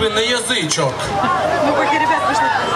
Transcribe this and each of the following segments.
би не язичок. Ну, поки, ребят, пошли.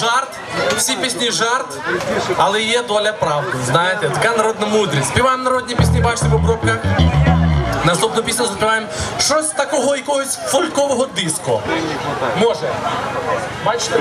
жарт, всі пісні жарт, але є доля правди. Знаєте, така народна мудрість. Співаємо народні пісні, бачите в обробках. Наступну пісню заспіваємо щось такого якогось фолькового диско. Може. Бачите?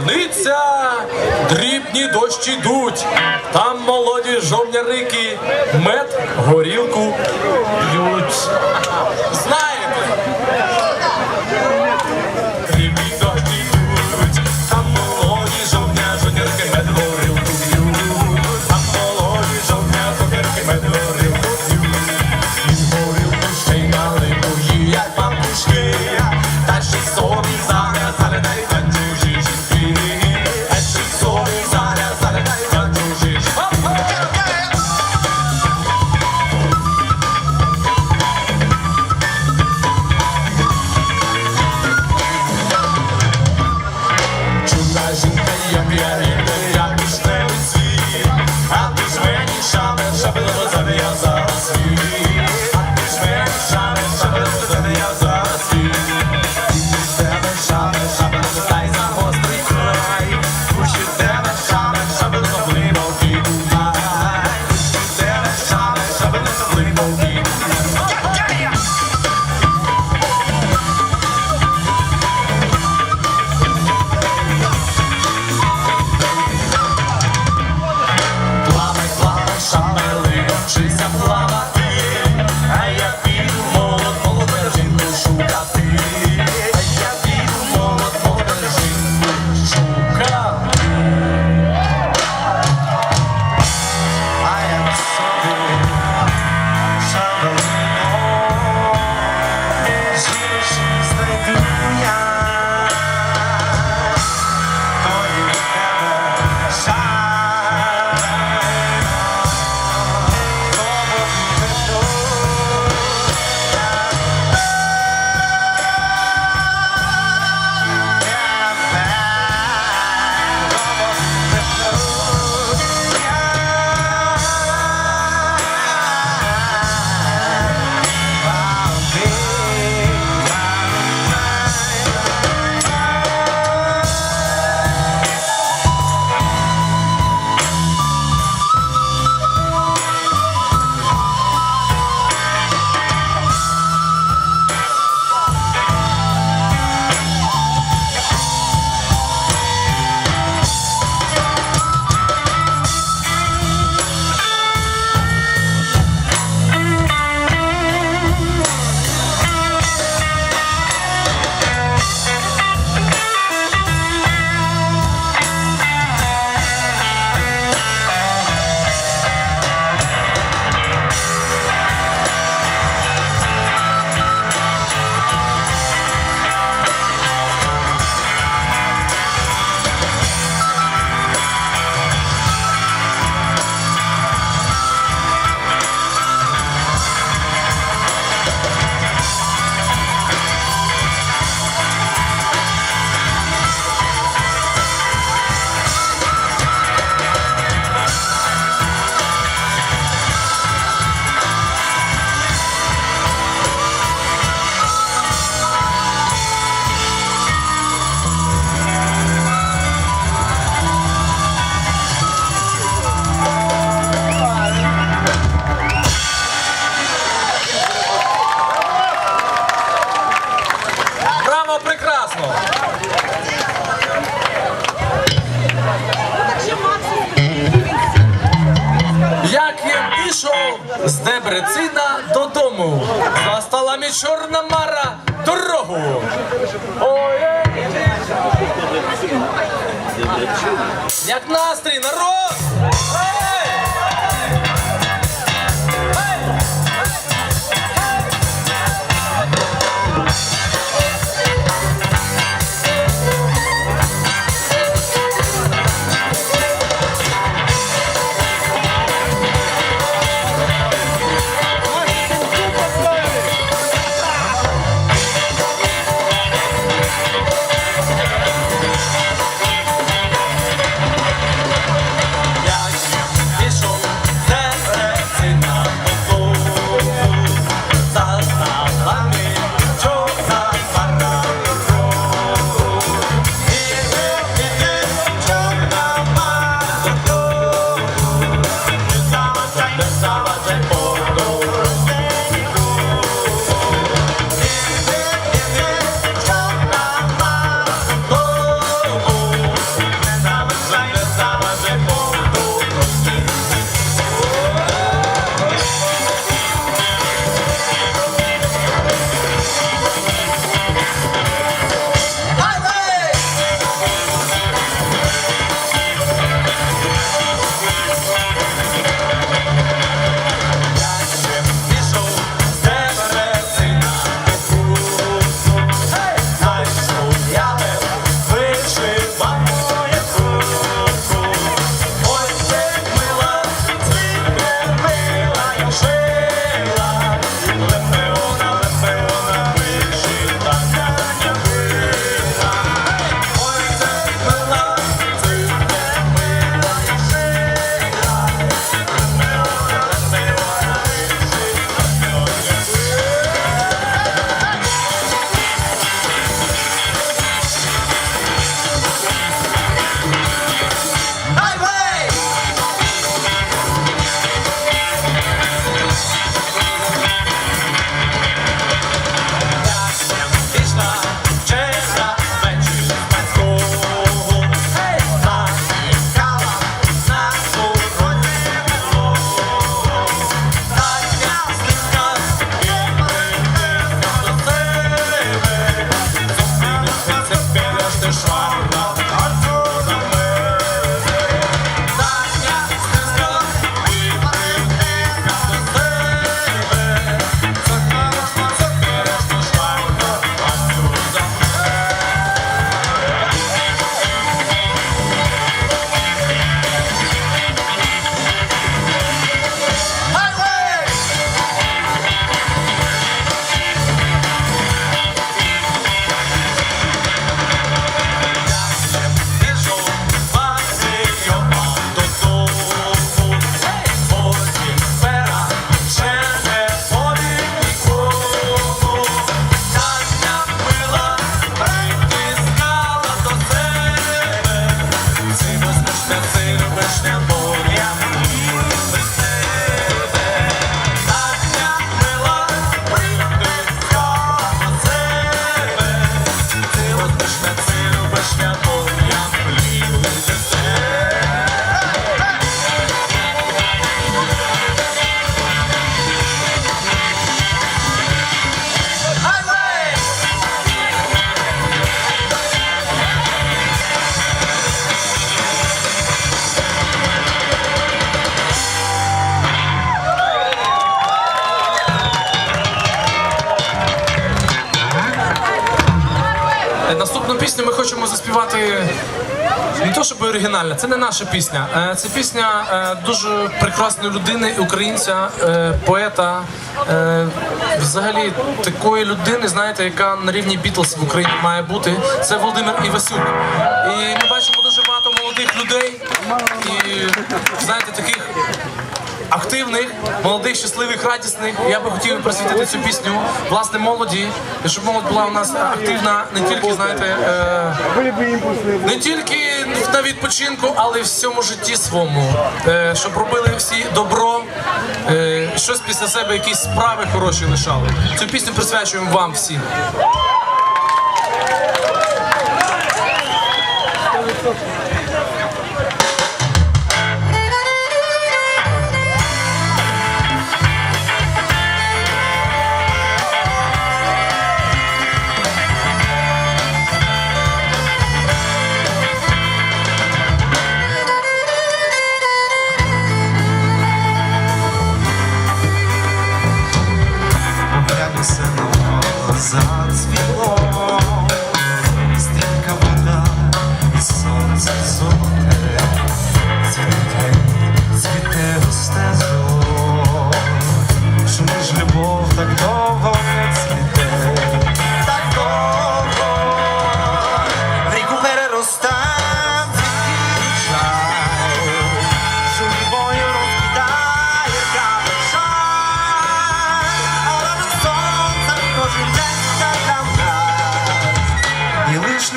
станиця, дрібні дощі йдуть, там молоді жовнярики, мед горілку п'ють. Яно прекрасно. Як я пішов з Дебрецина додому, застала мій чорна мара дорогу. Як настрій народ! Оригінальна, це не наша пісня. Е, Це пісня е, дуже прекрасної людини, українця, е, поета, взагалі такої людини, знаєте, яка на рівні Бітлз в Україні має бути. Це Володимир Івасюк. І ми бачимо дуже багато молодих людей і знаєте, таких активних, молодих, щасливих, радісних. Я би хотів присвятити цю пісню власне молоді, щоб молодь була у нас активна не тільки, знаєте, не тільки на відпочинку, але в всьому житті своєму. Е, щоб робили всі добро, е, щось після себе, якісь справи хороші лишали. Цю пісню присвячуємо вам всім.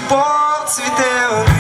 І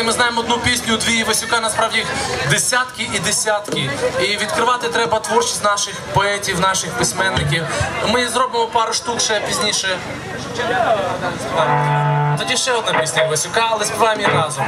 є. Ми знаємо одну пісню, дві Івасюка, насправді десятки і десятки. І відкривати треба творчість наших поетів, наших письменників. Ми зробимо пару штук ще пізніше. Тоді ще одна пісня Івасюка, але співаємо її разом.